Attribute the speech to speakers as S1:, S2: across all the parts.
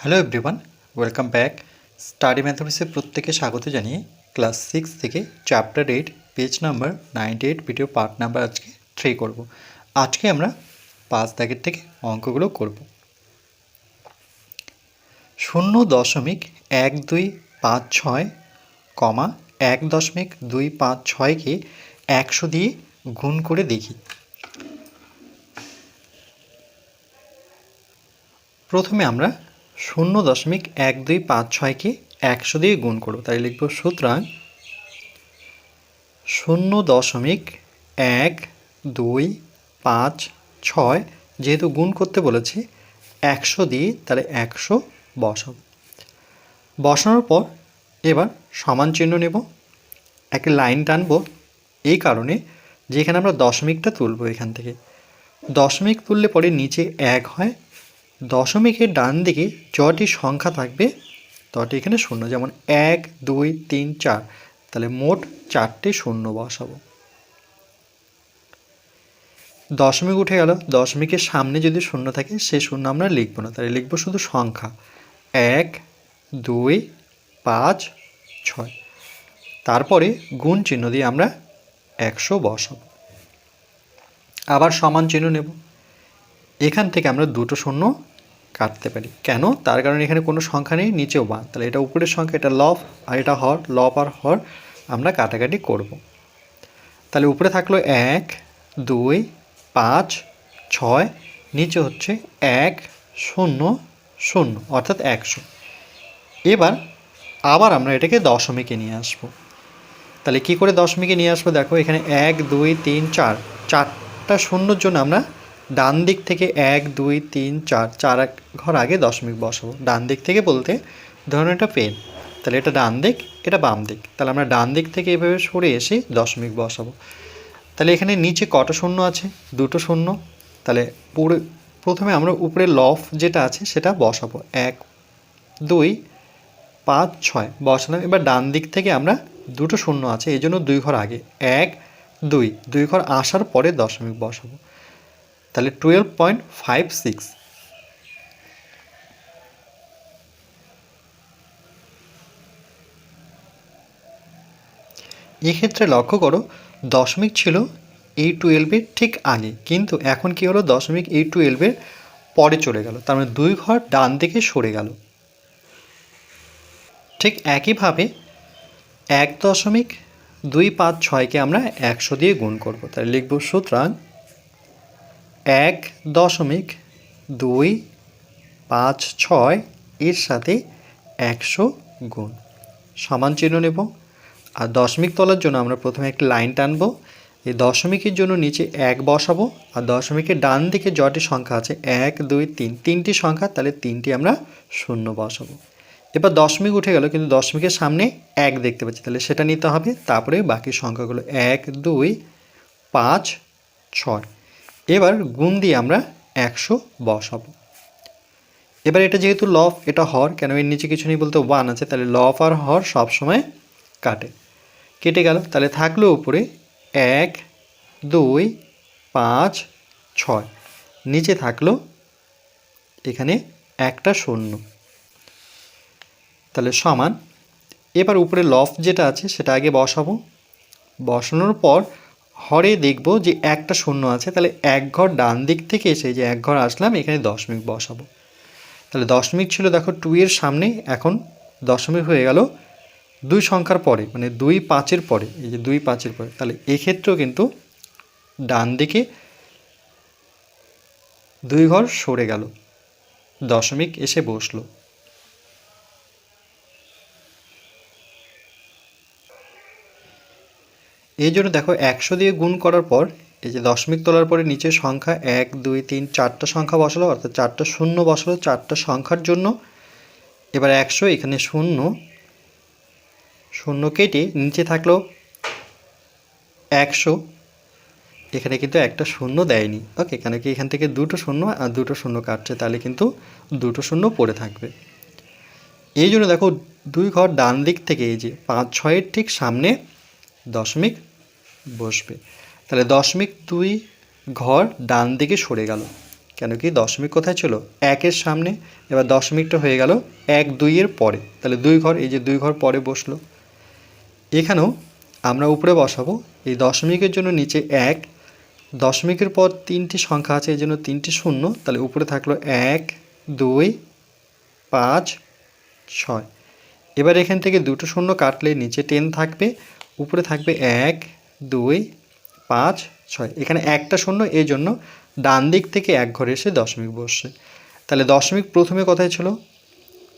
S1: Hello everyone welcome back study ম্যাথমেটিক্সে প্রত্যেকে স্বাগত জানিয়ে ক্লাস সিক্স থেকে chapter eight page number ninety eight video part number আজকে three করব। আজকে আমরা পাঁচ দাগের থেকে অঙ্কগুলো করব। শূন্য দশমিক এক দুই পাঁচ ছয় কমা এক দশমিক দুই পাঁচ ছয়কে একশো দিয়ে গুণ করে দেখি। প্রথমে আমরা শূন্য দশমিক এক দুই পাঁচ ছয়কে একশো দিয়ে গুণ করব, তাই লিখব সুতরাং শূন্য দশমিক এক দুই পাঁচ ছয়, যেহেতু গুণ করতে বলেছি, একশো দিয়ে তাহলে একশো বসাব। বসানোর পর এবার সমান চিহ্ন নেব একটা লাইন টানবো, এই কারণে যেখানে আমরা দশমিকটা তুলব এখান থেকে। দশমিক তুললে পরে নিচে এক হয় দশমিকের ডান দিকে যটি সংখ্যা থাকবে। তটি এখানে শূন্য, যেমন এক, দুই, তিন, চার। তাহলে মোট চারটে শূন্য বসাবো। দশমিক উঠে গেল। দশমিকের সামনে যদি শূন্য থাকে, সে শূন্য আমরা লিখব না। তাহলে লিখব শুধু সংখ্যা। এক, দুই, পাঁচ, ছয়। তারপরে গুণ চিহ্ন দিয়ে আমরা একশো বসাবো। আবার সমান চিহ্ন নেব। এখান থেকে আমরা দুটো শূন্য কাটতে পারি। কেন? তার কারণে এখানে কোনো সংখ্যা নেই, নিচেও বা তাহলে এটা উপরের সংখ্যা, এটা লব আর এটা হর লব আর হর আমরা কাটাকাটি করব। তাহলে উপরে থাকল এক, দুই, পাঁচ, ছয়, নিচে হচ্ছে এক, শূন্য শূন্য, অর্থাৎ একশো। এবার আবার আমরা এটাকে দশমিকে নিয়ে আসব। তাহলে কি করে দশমিকে নিয়ে আসব? দেখো এখানে এক, দুই, তিন, চার, চারটা শূন্যর জন্য আমরা ডান দিক থেকে এক, দুই, তিন, চার চার এক ঘর আগে দশমিক বসাবো। ডান দিক থেকে বলতে ধরুন এটা পেন, তাহলে এটা ডান দিক, এটা বাম দিক। তাহলে আমরা ডান দিক থেকে এভাবে সরে এসে দশমিক বসাবো। তাহলে এখানে নিচে কটা শূন্য আছে? দুটো শূন্য। তাহলে পুরো, প্রথমে আমরা উপরে লফ যেটা আছে সেটা বসাবো। এক, দুই, পাঁচ, ছয় বসালাম। এবার ডান দিক থেকে আমরা দুটো শূন্য আছে, এই জন্য দুই ঘর আগে। এক, দুই দুই ঘর আসার পরে দশমিক বসাবো। তাহলে টুয়েলভ পয়েন্ট ফাইভ সিক্স এক্ষেত্রে লক্ষ্য করো, দশমিক ছিল এই টুয়েলভের ঠিক আগে, কিন্তু এখন কি হলো? দশমিক এই টুয়েলভের পরে চলে গেল। তার মানে দুই ঘর ডান দিকে সরে গেল। ঠিক একইভাবে এক দশমিক দুই পাঁচ ছয়কে আমরা একশো দিয়ে গুণ করব। তাহলে লিখব সুতরাং এক দশমিক দুই পাঁচ ছয় এর সাথে একশো গুণ। সমান চিহ্ন নেব। আর দশমিক তলার জন্য আমরা প্রথমে একটি লাইন টানবো। এই দশমিকের জন্য নিচে এক বসাবো। আর দশমিকের ডান দিকে যটি সংখ্যা আছে এক, দুই, তিন। তিনটি সংখ্যা, তাহলে তিনটি আমরা শূন্য বসাবো। এবার দশমিক উঠে গেল, কিন্তু দশমিকের সামনে এক দেখতে পাচ্ছি। তাহলে সেটা নিতে হবে। তারপরে বাকি সংখ্যাগুলো এক, দুই, পাঁচ, ছয়। এবার গুণ দিয়ে আমরা একশো বসাবো। এবার এটা যেহেতু লফ এটা হর, কেন এর নিচে কিছু নেই বলতে ওয়ান আছে, তাহলে লফ আর হর সবসময় কাটে। কেটে গেল, তাহলে থাকল উপরে এক, দুই, পাঁচ, ছয়। নিচে থাকল এখানে একটা শূন্য। তাহলে সমান, এবার উপরে লফ যেটা আছে সেটা আগে বসাবো। বসানোর পর হরে দেখব যে একটা শূন্য আছে, তাহলে এক ঘর ডান দিক থেকে এসে যে এক ঘর আসলাম, এখানে দশমিক বসাবো। তাহলে দশমিক ছিল দেখো টু এর সামনে, এখন দশমিক হয়ে গেল দুই সংখ্যার পরে মানে দুই পাঁচের পরে, এই যে দুই পাঁচের পরে। তাহলে এক্ষেত্রেও কিন্তু ডান দিকে দুই ঘর সরে গেল, দশমিক এসে বসল। এই জন্য দেখো একশো দিয়ে গুণ করার পর, এই যে দশমিক তোলার পরে নিচে সংখ্যা এক, দুই, তিন, চারটা সংখ্যা বসালো, অর্থাৎ চারটা শূন্য বসালো চারটা সংখ্যার জন্য। এবার একশো, এখানে শূন্য শূন্য কেটে নিচে থাকল একশো। এখানে কিন্তু একটা শূন্য দেয়নি। ওকে কেন কি এখান থেকে দুটো শূন্য আর দুটো শূন্য কাটছে, তাহলে কিন্তু দুটো শূন্য পড়ে থাকবে। এই জন্য দেখো দুই ঘর ডান দিক থেকে, এই যে পাঁচ, ছয়ের ঠিক সামনে দশমিক বসবে। তাহলে দশমিক দুই ঘর ডান দিকে সরে গেল। কেন কি? দশমিক কোথায় ছিল? একের সামনে। এবার দশমিকটা হয়ে গেল এক দুইয়ের পরে। তাহলে দুই ঘর, এই যে দুই ঘর পরে বসল। এখানেও আমরা উপরে বসাবো। এই দশমিকের জন্য নিচে এক। দশমিকের পর তিনটি সংখ্যা আছে, এই জন্য তিনটি শূন্য। তাহলে উপরে থাকল এক, দুই, পাঁচ, ছয়। এবার এখান থেকে দুটো শূন্য কাটলে নিচে টেন থাকবে। উপরে থাকবে এক দুই, পাঁচ, ছয়। এখানে একটা শূন্য, এই জন্য ডান দিক থেকে এক ঘরে এসে দশমিক বসছে। তাহলে দশমিক প্রথমে কোথায় ছিল?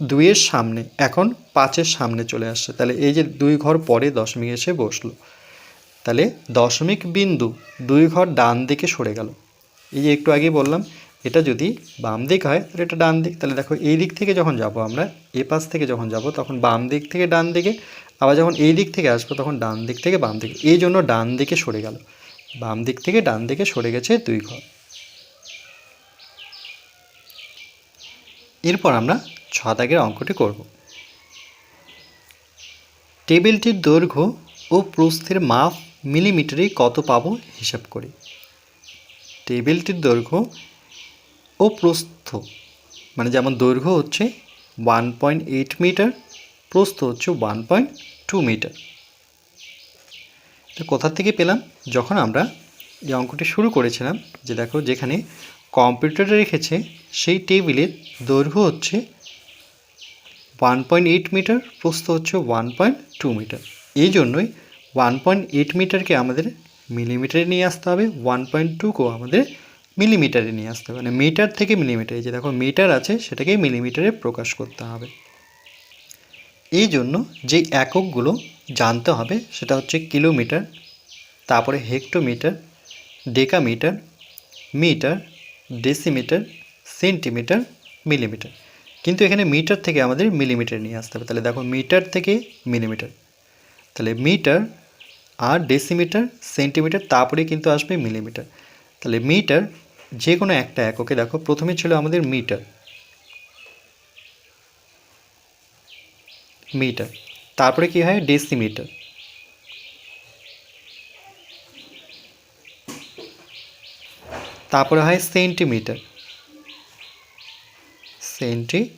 S1: দুইয়ের সামনে। এখন পাঁচের সামনে চলে আসছে। তাহলে এই যে দুই ঘর পরে দশমিক এসে বসল। তাহলে দশমিক বিন্দু দুই ঘর ডান দিকে সরে গেল। এই যে একটু আগে বললাম এটা যদি বাম দিক হয়, তাহলে এটা ডান দিক। তাহলে দেখো এই দিক থেকে যখন যাব আমরা, এ পাশ থেকে যখন যাব, তখন বাম দিক থেকে ডান দিকে, আবার যখন এই দিক থেকে আসব, তখন ডান দিক থেকে বাম দিকে। এই জন্য ডান দিকে সরে গেল। বাম দিক থেকে ডান দিকে সরে গেছে দুই ঘর। এরপর আমরা ছ দাগের অঙ্কটি করব। টেবিলটির দৈর্ঘ্য ও প্রস্থের মাপ মিলিমিটারে কত পাবো, হিসাব করি। টেবিলটির দৈর্ঘ্য ও প্রস্থ। মানে যেমন দৈর্ঘ্য হচ্ছে ওয়ান পয়েন্ট এইট মিটার প্রস্থ হচ্ছে ওয়ান পয়েন্ট টু মিটার তো কোথা থেকে পেলাম? যখন আমরা এই অঙ্কটি শুরু করেছিলাম, যে দেখো যেখানে কম্পিউটারে রেখেছে, সেই টেবিলের দৈর্ঘ্য হচ্ছে ওয়ান পয়েন্ট এইট মিটার প্রস্থ হচ্ছে ওয়ান পয়েন্ট টু মিটার এই জন্যই ওয়ান পয়েন্ট এইট মিটারকে আমাদের মিলিমিটারে নিয়ে আসতে হবে ওয়ান পয়েন্ট টুকেও আমাদের মিলিমিটারে নিয়ে আসতে হবে। মানে মিটার থেকে মিলিমিটার যে দেখো মিটার আছে সেটাকে মিলিমিটারে প্রকাশ করতে হবে। এই জন্য যে এককগুলো জানতে হবে, সেটা হচ্ছে কিলোমিটার, তারপরে hectometre, decametre, metre, decimetre, centimetre, millimetre. কিন্তু এখানে মিটার থেকে আমাদের মিলিমিটার নিয়ে আসতে হবে। তাহলে দেখো মিটার থেকে মিলিমিটার। তাহলে মিটার আর ডেসিমিটার, সেন্টিমিটার, তারপরে কিন্তু আসবে মিলিমিটার। তাহলে মিটার যে কোনো একটা এককে দেখো, প্রথমে ছিল আমাদের মিটার। মিটার। তারপরে কি হয়? ডেসিমিটার। তারপরে হয় সেন্টিমিটার। Centi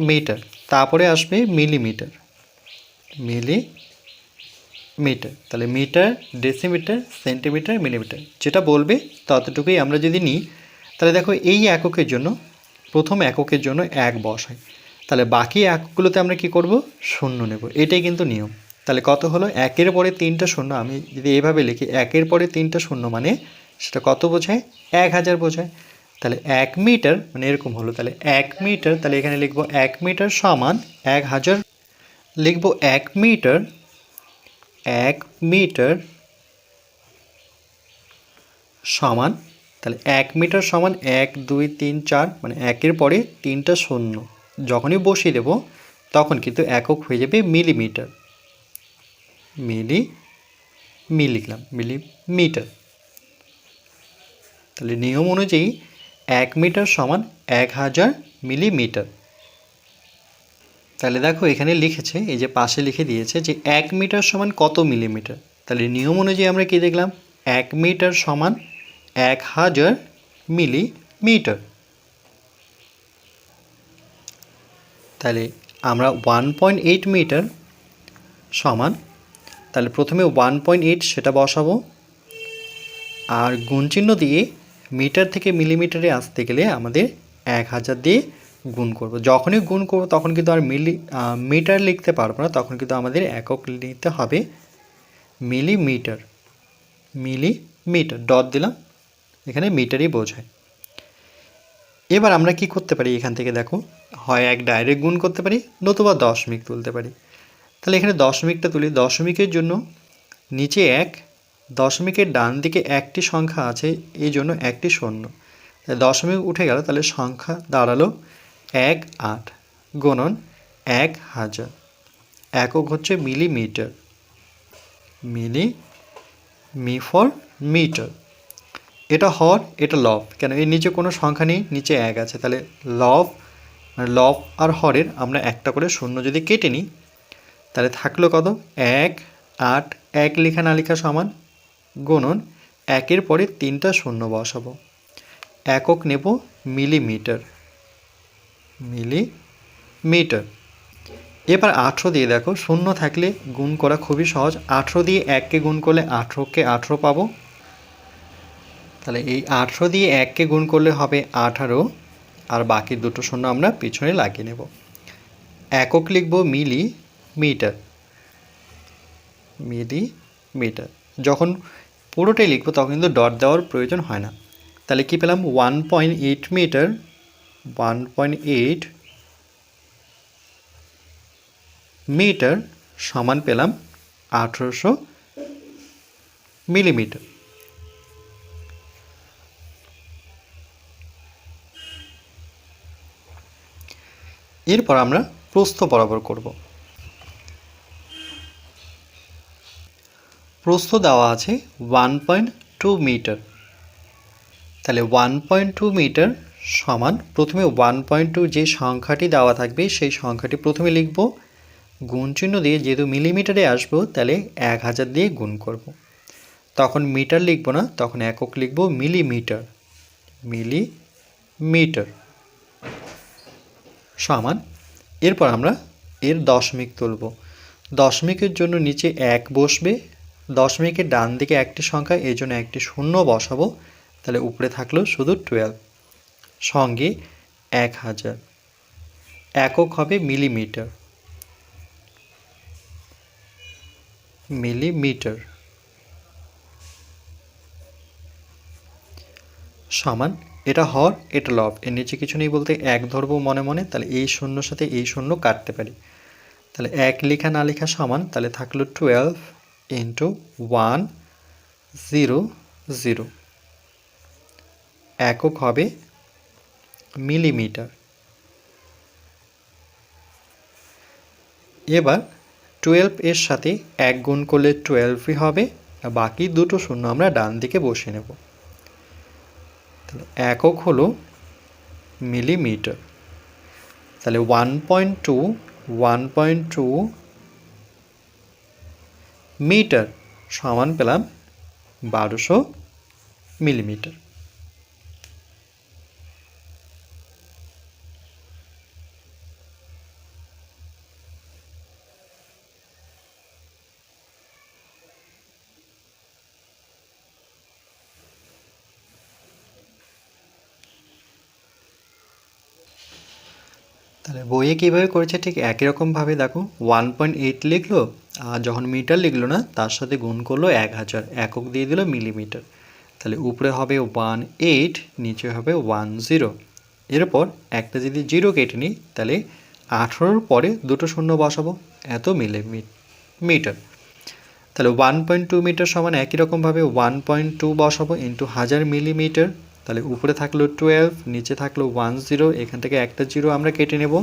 S1: metre. তারপরে আসবে মিলিমিটার। Millimetre. তাহলে মিটার ডেসিমিটার সেন্টিমিটার মিলিমিটার যেটা বলবে ততটুকুই আমরা যদি নিই, তাহলে দেখো এই এককের জন্য, প্রথম এককের জন্য এক বসাই। তাহলে বাকি একগুলোতে আমরা কি করব? শূন্য নেব। এটাই কিন্তু নিয়ম। তাহলে কত হলো? একের পরে তিনটা শূন্য। আমি যদি এভাবে লিখি, একের পরে তিনটা শূন্য মানে সেটা কত বোঝায়? এক হাজার বোঝায়। তাহলে এক মিটার মানে এরকম হলো। তাহলে এক মিটার, তাহলে এখানে লিখব এক মিটার সমান এক হাজার। লিখব এক মিটার এক মিটার সমান, তাহলে এক মিটার সমান এক, দুই, তিন, চার মানে একের পরে তিনটা শূন্য। যখনই বসিয়ে দেব, তখন কিন্তু একক হয়ে যাবে মিলিমিটার। মিলি মি লিখলাম মিলিমিটার। তাহলে নিয়ম অনুযায়ী এক মিটার সমান এক হাজার মিলিমিটার। তাহলে দেখো এখানে লিখেছে, এই যে পাশে লিখে দিয়েছে যে এক মিটার সমান কত মিলিমিটার? তাহলে নিয়ম অনুযায়ী আমরা কি দেখলাম? এক মিটার সমান এক হাজার মিলিমিটার। তাহলে আমরা ওয়ান পয়েন্ট এইট মিটার সমান, তাহলে প্রথমে ওয়ান পয়েন্ট এইট সেটা বসাবো, আর গুণচিহ্ন দিয়ে মিটার থেকে মিলিমিটারে আসতে গেলে আমাদের এক হাজার দিয়ে গুণ করব। যখনই গুণ করব, তখন কিন্তু আর মিলি মিটার লিখতে পারব না, তখন কিন্তু আমাদের একক নিতে হবে মিলিমিটার মিলিমিটার ডট দিলাম, এখানে মিটারই বোঝায়। এবার আমরা কি করতে পারি এখান থেকে দেখো, হয় এক ডাইরেক্ট গুণ করতে পারি, নতুবা দশমিক তুলতে পারি। তাহলে এখানে দশমিকটা তুলি, দশমিকের জন্য নিচে এক, দশমিকের ডান দিকে একটি সংখ্যা আছে, এই জন্য একটি শূন্য। দশমিক উঠে গেল, তাহলে সংখ্যা দাঁড়াল এক আট গণন এক হাজার। একক হচ্ছে মিলিমিটার। মিলি মি ফর মিটার। এটা হর, এটা লব। কেন? এর নিচে কোনো সংখ্যা নেই, নিচে এক আছে। তাহলে লব মানে লব আর হরের আমরা একটা করে শূন্য যদি কেটে নিই, তাহলে থাকল কত? এক, আট, এক লেখা না লেখা সমান গুণন একের পরে তিনটা শূন্য বসাবো। একক নেব মিলিমিটার। মিলিমিটার এবার আঠেরো দিয়ে দেখো, শূন্য থাকলে গুণ করা খুবই সহজ। আঠেরো দিয়ে এককে গুণ করলে আঠেরোকে আঠেরো পাবো। তাহলে এই আঠেরো দিয়ে এককে গুণ করলে হবে আঠারো, আর বাকি দুটো শূন্য আমরা পিছনে লাগিয়ে নেব। একক লিখব মিলি মিটার। মিলি মিটার। যখন পুরোটাই লিখব, তখন কিন্তু ডট দেওয়ার প্রয়োজন হয় না। তাহলে কি পেলাম? One point eight metre one point eight metre সমান পেলাম আঠেরোশো মিলিমিটার এরপর আমরা প্রস্থ বরাবর করব। প্রস্থ দেওয়া আছে ওয়ান পয়েন্ট টু মিটার তাহলে ওয়ান পয়েন্ট টু মিটার সমান। প্রথমে ওয়ান পয়েন্ট টু যে সংখ্যাটি দেওয়া থাকবে, সেই সংখ্যাটি প্রথমে লিখব। গুণ চিহ্ন দিয়ে যেহেতু মিলিমিটারে আসব, তাহলে এক হাজার দিয়ে গুণ করব। তখন মিটার লিখব না, তখন একক লিখব মিলিমিটার। মিলিমিটার। সমান। এরপর আমরা এর দশমিক তুলব। দশমিকের জন্য নিচে এক বসবে। দশমিকের ডান দিকে একটি সংখ্যা এই জন্য একটি শূন্য বসাবো। তাহলে উপরে থাকল শুধু টুয়েলভ সঙ্গে এক হাজার। একক হবে মিলিমিটার। মিলিমিটার সমান এটা হর এটা লব। এর নিচে কিছু নেই বলতে এক ধরবো মনে মনে, তাহলে এই শূন্যর সাথে এই শূন্য কাটতে পারি। তাহলে এক লেখা না লেখা সমান, তাহলে থাকল twelve into one zero zero একক হবে মিলিমিটার। এবার টুয়েলভ এর সাথে এক গুণ করলে টুয়েলভই হবে বাকি দুটো শূন্য আমরা ডান দিকে বসে নেব। তাহলে একক হলো মিলিমিটার। তাহলে one point two one point two metre সমান পেলাম বারোশো মিলিমিটার। তাহলে বইয়ে কীভাবে করেছে? ঠিক একই রকমভাবে দেখো ওয়ান পয়েন্ট এইট লিখলো, আর যখন মিটার লিখলো না, তার সাথে গুণ করল এক হাজার, একক দিয়ে দিল মিলিমিটার তাহলে উপরে হবে ওয়ান এইট নিচে হবে ওয়ান জিরো এরপর একটা যদি জিরো কেটে নিই, তাহলে আঠেরোর পরে দুটো শূন্য বসাবো, এত মিলি মিটার তাহলে ওয়ান পয়েন্ট টু মিটার সমান একই রকমভাবে ওয়ান পয়েন্ট টু বসাবো ইন্টু হাজার মিলিমিটার তাহলে উপরে থাকল টুয়েলভ নিচে থাকল ওয়ান জিরো এখান থেকে একটা জিরো আমরা কেটে নেব।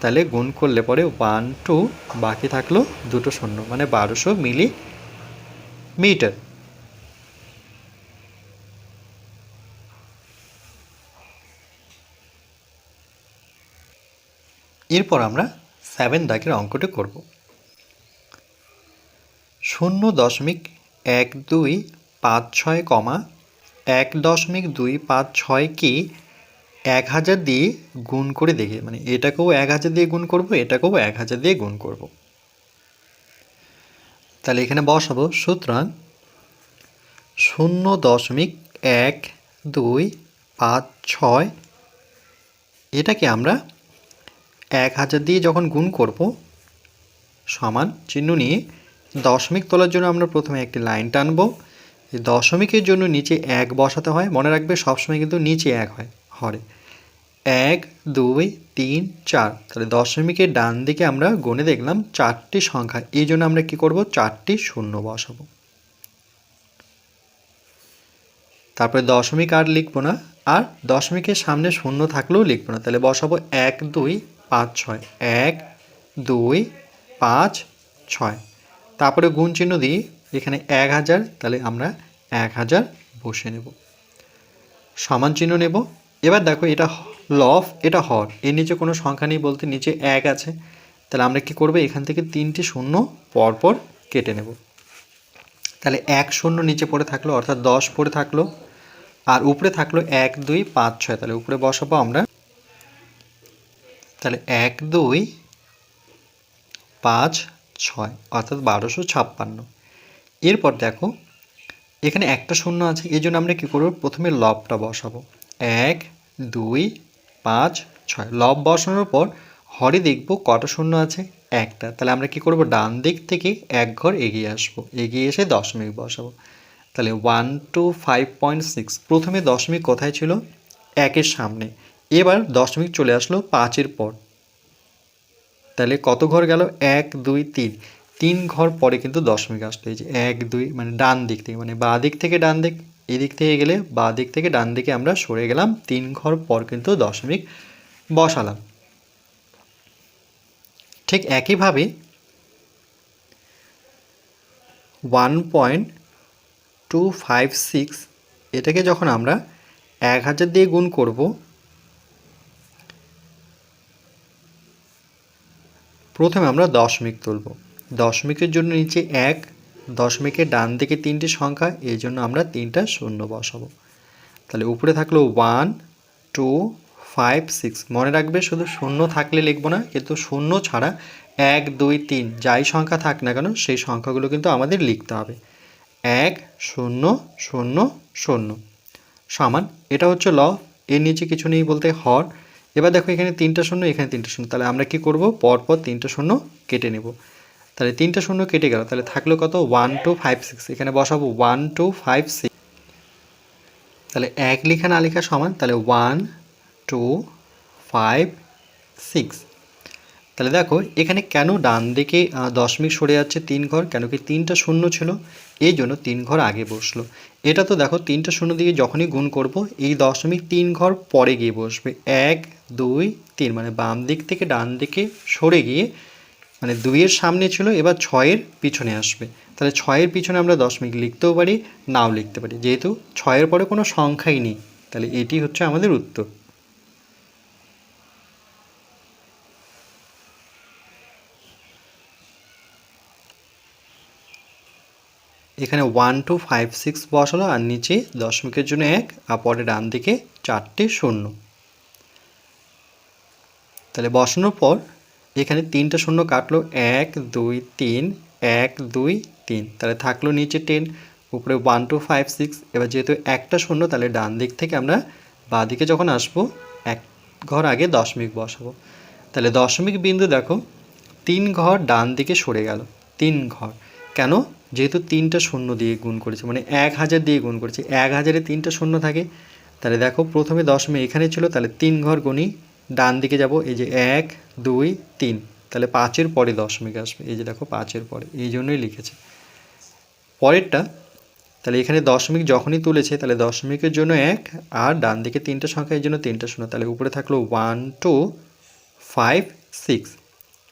S1: তাহলে গুণ করলে পরে ওয়ান টু বাকি থাকল দুটো শূন্য মানে বারোশো মিলি মিটার। এরপর আমরা সেভেন দাগের অঙ্কটি করব। শূন্য দশমিক এক দুই পাঁচ ছয় কমা এক দশমিক দুই পাঁচ ছয় কি এক হাজার দিয়ে গুণ করে দেখি। মানে এটাকেও এক হাজার দিয়ে গুণ করব, এটাকেও এক হাজার দিয়ে গুণ করব। তাহলে এখানে বসাবো। সুতরাং শূন্য দশমিক এক দুই পাঁচ ছয়, এটাকে আমরা এক হাজার দিয়ে যখন গুণ করব, সমান চিহ্ন নিয়ে দশমিক তোলার জন্য আমরা প্রথমে একটি লাইন টানবো। দশমিকের জন্য নিচে এক বসাতে হয়, মনে রাখবে সবসময় কিন্তু নিচে এক হয়, হরে। এক, দুই, তিন, চার। তাহলে দশমিকের ডান দিকে আমরা গুনে দেখলাম চারটি সংখ্যা, এই জন্য আমরা কি করব? চারটি শূন্য বসাবো। তারপরে দশমিক আর লিখব না, আর দশমিকের সামনে শূন্য থাকলেও লিখব না। তাহলে বসাবো এক, দুই, পাঁচ, ছয়। এক, দুই, পাঁচ, ছয়। তারপরে গুণ চিহ্ন দিই এখানে এক হাজার, তাহলে আমরা এক হাজার বসে নেব। সমান চিহ্ন নেব। এবার দেখো এটা লফ এটা হর। এর নিচে কোনো সংখ্যা নেই বলতে নিচে এক আছে। তাহলে আমরা কি করব? এখান থেকে তিনটি শূন্য পরপর কেটে নেব। তাহলে এক শূন্য নিচে পড়ে থাকল, অর্থাৎ দশ পড়ে থাকল। আর উপরে থাকল এক, দুই, পাঁচ, ছয়। তাহলে উপরে বসাবো আমরা। তাহলে এক, দুই, পাঁচ, ছয়, অর্থাৎ বারোশো ছাপ্পান্ন। এরপর দেখো, এখানে একটা শূন্য আছে, এই জন্য আমরা কী করব? প্রথমে লবটা বসাবো। এক, দুই, পাঁচ, ছয়। লব বসানোর পর হরে দেখব কটা শূন্য আছে? একটা। তাহলে আমরা কি করব? ডান দিক থেকে এক ঘর এগিয়ে আসব। এগিয়ে এসে দশমিক বসাবো। তাহলে one two five point six প্রথমে দশমিক কোথায় ছিল? একের সামনে। এবার দশমিক চলে আসলো পাঁচের পর। তাহলে কত ঘর গেল? এক, দুই, তিন। তিন ঘর পরে কিন্তু দশমিক আসলো এই এক, দুই মানে ডান দিক থেকে মানে বাঁ দিক থেকে ডান দিক এদিক থেকে গেলে বাঁ দিক থেকে ডান দিকে আমরা সরে গেলাম, তিন ঘর পর কিন্তু দশমিক বসালাম। ঠিক একইভাবে one point two five six এটাকে যখন আমরা এক হাজার দিয়ে গুণ করব, প্রথমে আমরা দশমিক তুলব। দশমিকের জন্য নিচে এক, দশমিকের ডান দিকে তিনটি সংখ্যা এই জন্য আমরা তিনটা শূন্য বসাবো। তাহলে উপরে থাকল ওয়ান টু ফাইভ সিক্স মনে রাখবে শুধু শূন্য থাকলে লিখব না, কিন্তু শূন্য ছাড়া এক, দুই, তিন, যাই সংখ্যা থাক না কেন, সেই সংখ্যাগুলো কিন্তু আমাদের লিখতে হবে। এক, শূন্য শূন্য শূন্য। সমান, এটা হচ্ছে ল, এর নিচে কিছু নেই বলতে হর। এবার দেখো এখানে তিনটা শূন্য, এখানে তিনটা শূন্য। তাহলে আমরা কি করব? পরপর তিনটা শূন্য কেটে নেব। তাহলে তিনটা শূন্য কেটে গেল। তাহলে থাকল কত? ওয়ান টু ফাইভ সিক্স এখানে বসাবো ওয়ান টু ফাইভ সিক্স তাহলে এক লেখা না লেখা সমান, তাহলে ওয়ান টু ফাইভ সিক্স তাহলে দেখো, এখানে কেন ডান দিকে দশমিক সরে যাচ্ছে তিন ঘর? কেন কি তিনটা শূন্য ছিল? এই জন্য তিন ঘর আগে বসল। এটা তো দেখো, তিনটা শূন্য দিয়ে যখনই গুণ করব, এই দশমিক তিন ঘর পরে গিয়ে বসবে। এক, দুই, তিন। মানে বাম দিক থেকে ডান দিকে সরে গিয়ে মানে দুইয়ের সামনে ছিল, এবার ছয়ের পিছনে আসবে। তাহলে ছয়ের পিছনে আমরা দশমিক লিখতেও পারি, নাও লিখতে পারি। যেহেতু ছয়ের পরে কোনো সংখ্যাই নেই, তাহলে এটি হচ্ছে আমাদের উত্তর। এখানে ওয়ান টু ফাইভ সিক্স বসালো, আর নিচে দশমিকের জন্য এক, আর পরে ডান দিকে চারটে শূন্য। তাহলে বসানোর পর এখানে তিনটা শূন্য কাটলো। এক, দুই, তিন, এক, দুই, তিন। তাহলে থাকল নিচে টেন উপরে ওয়ান টু ফাইভ সিক্স এবার যেহেতু একটা শূন্য, তাহলে ডান দিক থেকে আমরা বাঁ দিকে যখন আসব, এক ঘর আগে দশমিক বসাবো। তাহলে দশমিক বিন্দু দেখো, তিন ঘর ডান দিকে সরে গেল। তিন ঘর। কেন? যেহেতু তিনটা শূন্য দিয়ে গুণ করেছে মানে এক হাজার দিয়ে গুণ করেছে। এক হাজারে তিনটা শূন্য থাকে। তাহলে দেখো প্রথমে দশমিক এখানে ছিল, তাহলে তিন ঘর গুণি ডান দিকে যাব, এই যে এক, দুই, তিন। তাহলে পাঁচের পরে দশমিক আসবে। এই যে দেখো পাঁচের পরে, এই জন্যই লিখেছে। পরেরটা, তাহলে এখানে দশমিক যখনই তুলেছে, তাহলে দশমিকের জন্য এক, আর ডান দিকে তিনটা সংখ্যা, এই জন্য তিনটা শূন্য। তাহলে উপরে থাকল ওয়ান টু ফাইভ সিক্স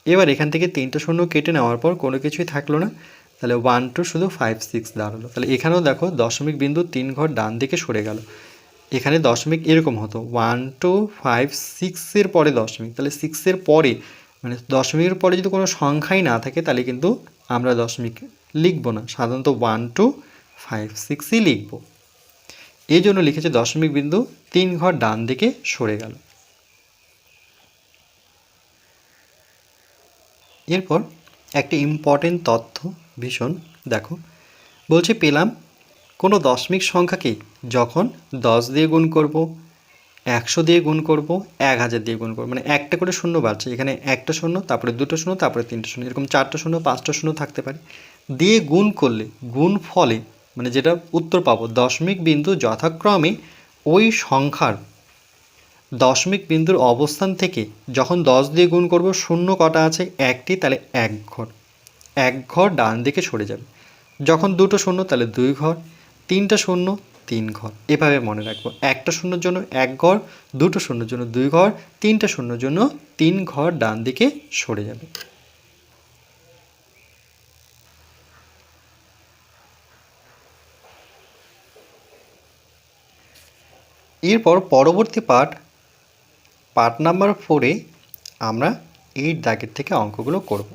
S1: এবার এখান থেকে তিনটা শূন্য কেটে নেওয়ার পর কোনো কিছুই থাকল না। তাহলে ওয়ান টু শুধু ফাইভ সিক্স দাঁড়াল। তাহলে এখানেও দেখো দশমিক বিন্দু তিন ঘর ডান দিকে সরে গেল। এখানে দশমিক এরকম হতো। ওয়ান টু ফাইভ সিক্সের পরে দশমিক। তাহলে সিক্সের পরে মানে দশমিকের পরে যদি কোনো সংখ্যাই না থাকে, তাহলে কিন্তু আমরা দশমিক লিখব না। সাধারণত ওয়ান টু ফাইভ সিক্সই লিখব। এই জন্য লিখেছে দশমিক বিন্দু তিন ঘর ডান দিকে সরে গেল। এরপর একটা ইম্পর্টেন্ট তথ্য ভীষণ, দেখো। বলছে পেলাম কোনো দশমিক সংখ্যাকে যখন দশ দিয়ে গুণ করব, একশো দিয়ে গুণ করব, এক হাজার দিয়ে গুণ করব মানে একটা করে শূন্য বাড়ছে। এখানে একটা শূন্য, তারপরে দুটো শূন্য, তারপরে তিনটে শূন্য, এরকম চারটা শূন্য, পাঁচটা শূন্য থাকতে পারে। দিয়ে গুণ করলে, গুণ ফলে মানে যেটা উত্তর পাবো, দশমিক বিন্দু যথাক্রমে ওই সংখ্যার দশমিক বিন্দুর অবস্থান থেকে যখন দশ দিয়ে গুণ করব, শূন্য কটা আছে? একটি, তাহলে এক ঘর। এক ঘর ডান দিকে সরে যাবে। যখন দুটো শূন্য, তাহলে দুই ঘর। তিনটা শূন্য, তিন ঘর। এভাবে মনে রাখব। একটা শূন্যর জন্য এক ঘর, দুটো শূন্যর জন্য দুই ঘর, তিনটা শূন্যর জন্য তিন ঘর ডান দিকে সরে যাবে। এরপর পরবর্তী পার্ট পার্ট নাম্বার ফোরে আমরা এই দাগের থেকে অঙ্কগুলো করব।